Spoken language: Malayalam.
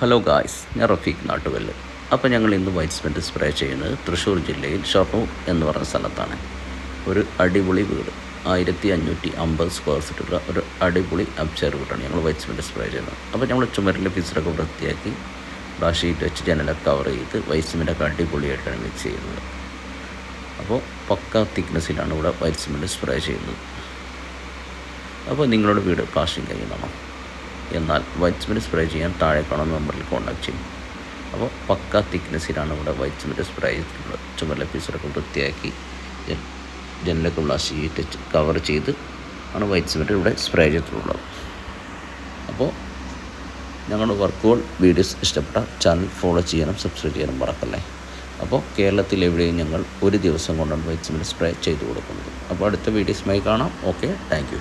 ഹലോ ഗായ്സ് ഞാൻ റഫീഖ് നാട്ടുകല്ല് അപ്പോൾ ഞങ്ങൾ ഇന്ന് വൈറ്റ് സ്മെന്റ് സ്പ്രേ ചെയ്യുന്നത് തൃശ്ശൂർ ജില്ലയിൽ ഷൊർണൂർ എന്ന് പറഞ്ഞ സ്ഥലത്താണ്. ഒരു അടിപൊളി വീട്. ആയിരത്തി അഞ്ഞൂറ്റി അമ്പത് സ്ക്വയർ ഫീറ്റുള്ള ഒരു അടിപൊളി അബ്ചർ വീടാണ് ഞങ്ങൾ വൈറ്റ് സ്മെന്റ് സ്പ്രേ ചെയ്യുന്നത്. അപ്പോൾ ഞങ്ങൾ ചുമരിലെ പിസറൊക്കെ വൃത്തിയാക്കി ഷീറ്റ് വെച്ച് ജനലൊക്കെ കവർ ചെയ്ത് വൈറ്റ് സിമെന്റൊക്കെ അടിപൊളിയായിട്ടാണ് മിക്സ് ചെയ്യുന്നത്. അപ്പോൾ പക്ക തിക്നെസ്സിലാണ് ഇവിടെ വൈറ്റ് സിമെന്റ് സ്പ്രേ ചെയ്യുന്നത്. അപ്പോൾ നിങ്ങളുടെ വീട് പാഷിങ് കഴിയുന്നതാണോ എന്നാൽ വൈറ്റ് സിമെന്റ് സ്പ്രേ ചെയ്യാൻ താഴെ കാണുന്ന നമ്പറിൽ കോൺടാക്ട് ചെയ്യും. അപ്പോൾ പക്ക തിക്നെസ്സിലാണ് ഇവിടെ വൈറ്റ് സിമെന്റ് സ്പ്രേ ചെയ്തിട്ടുള്ളത്. ചുമരിലെ പീസറൊക്കെ വൃത്തിയാക്കി ജനലൊക്കെ ഉള്ള ഷീറ്റ് കവർ ചെയ്ത് ആണ് വൈറ്റ് സിമെന്റ് ഇവിടെ സ്പ്രേ ചെയ്തിട്ടുള്ളത്. അപ്പോൾ ഞങ്ങളുടെ വർക്കുകൾ വീഡിയോസ് ഇഷ്ടപ്പെട്ട ചാനൽ ഫോളോ ചെയ്യാനും സബ്സ്ക്രൈബ് ചെയ്യാനും മറക്കല്ലേ? അപ്പോൾ കേരളത്തിൽ എവിടെയും ഞങ്ങൾ ഒരു ദിവസം കൊണ്ടാണ് വൈറ്റ് സിമെന്റ് സ്പ്രേ ചെയ്തു കൊടുക്കുന്നത്. അപ്പോൾ അടുത്ത വീഡിയോസുമായി കാണാം. Okay thank